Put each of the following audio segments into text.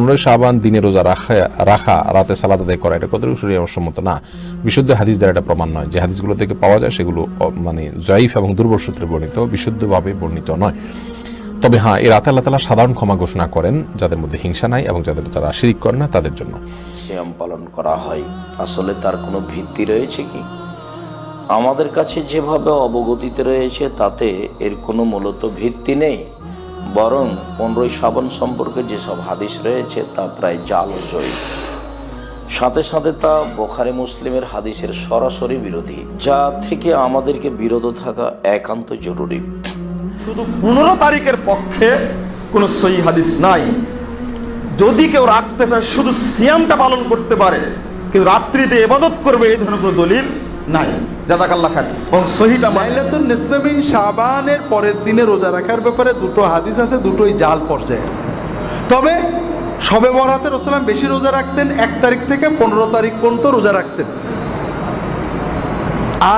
পনেরোই শাহবান দিনে রোজা রাখা রাখা, রাতে সালাদ আদায় করা, এটা কতটুকু সম্মত না, বিশুদ্ধ হাদিস দ্বারা এটা প্রমাণ নয়। যে হাদিসগুলো থেকে পাওয়া যায় সেগুলো মানে জয়ীফ এবং দুর্বল সূত্রে বর্ণিত, বিশুদ্ধভাবে বর্ণিত নয়। তবে হ্যাঁ এই রাতে আল্লাহ তালা সাধারণ ক্ষমা ঘোষণা করেন, যাদের মধ্যে হিংসা নাই এবং যাদের তারা শিরিক করে না, তাদের জন্য। সিয়াম পালন করা হয়। আসলে তার কোনো ভিত্তি রয়েছে কি? আমাদের কাছে যেভাবে অবগতিতে রয়েছে, তাতে এর কোনো মূলত ভিত্তি নেই। বরং পনেরোই শ্রাবণ সম্পর্কে যেসব হাদিস রয়েছে তা প্রায় জাল জয়ী। সাথে সাথে তা বোখারি মুসলিমের হাদিসের সরাসরি বিরোধী, যা থেকে আমাদেরকে বিরত থাকা একান্ত জরুরি। শুধু পনেরো তারিখের পক্ষে কোনো সহি হাদিস নাই। যদি কেউ রাখতে চায়, শুধু সিয়ামটা পালন করতে পারে, কিন্তু রাত্রিতে এবাদত করবে, এই ধরনের কোনো দলিল নাই। জাজাকাল্লা খান এবং সহিটা মানে লাইলাতুন নিসফে শাবানের পরের দিনে রোজা রাখার ব্যাপারে দুটো হাদিস আছে দুটোই জাল পর্যায়ে। তবে সবে বরাতে রসলাম বেশি রোজা রাখতেন এক তারিখ থেকে পনেরো তারিখ পর্যন্ত রোজা রাখতেন।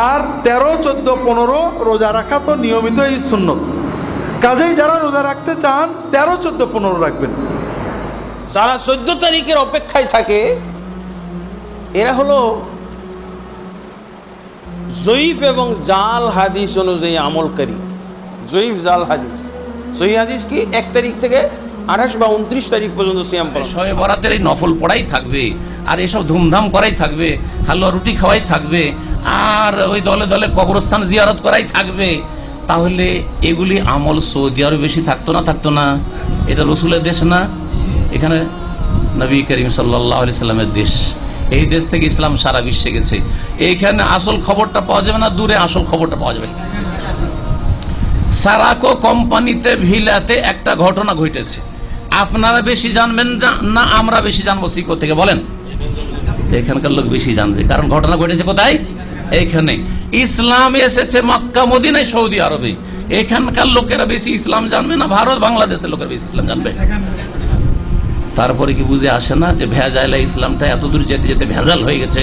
আর তেরো চোদ্দ পনেরো রোজা রাখা তো নিয়মিত এই সুন্নত। কাজেই যারা রোজা রাখতে চান তেরো চোদ্দ পনেরো রাখবেন। যারা চোদ্দ তারিখের অপেক্ষায় থাকে এরা হলো জয়ীফ এবং জাল হাদিস অনুযায়ী আমলকারী জয়ীফ, জাল হাদিস। সহি হাদিস কি এক তারিখ থেকে আঠাশ বা উনত্রিশ তারিখ পর্যন্ত সিয়াম পালন। শয়ে বরাতের এই নফল পড়াই থাকবে, আর এসব ধুমধাম করাই থাকবে, হালুয়া রুটি খাওয়াই থাকবে, আর ওই দলে দলে কবরস্থান জিয়ারত করাই থাকবে, তাহলে এগুলি আমল সৌদি আরও বেশি থাকতো না থাকতো না? এটা রসুলের দেশ না? এখানে নবী করিম সাল্লাহ আলি সাল্লামের দেশ। এই দেশ থেকে ইসলাম সারা বিশ্বে গেছে। এইখানে আসল খবরটা পাওয়া যাবে না, দূরে আসল খবরটা পাওয়া যাবে। সারাকো কোম্পানিতে ভিলাতে একটা ঘটনা ঘটেছে। আপনারা বেশি জানবেন না, আমরা বেশি জানব সিকো থেকে, বলেন। এখানকার লোক বেশি জানবে, কারণ ঘটনা ঘটেছে কোথায়? এইখানে। ইসলাম এসেছে মক্কা, মদিনায়, সৌদি আরবে। এখানকার লোকেরা বেশি ইসলাম জানবে না, ভারত, বাংলাদেশের লোকেরা বেশি ইসলাম জানবে। তারপরে কি বুঝে আসে না যে ভেজাইলা ইসলামটা এত দূর যেতে যেতে ভেজাল হয়ে গেছে?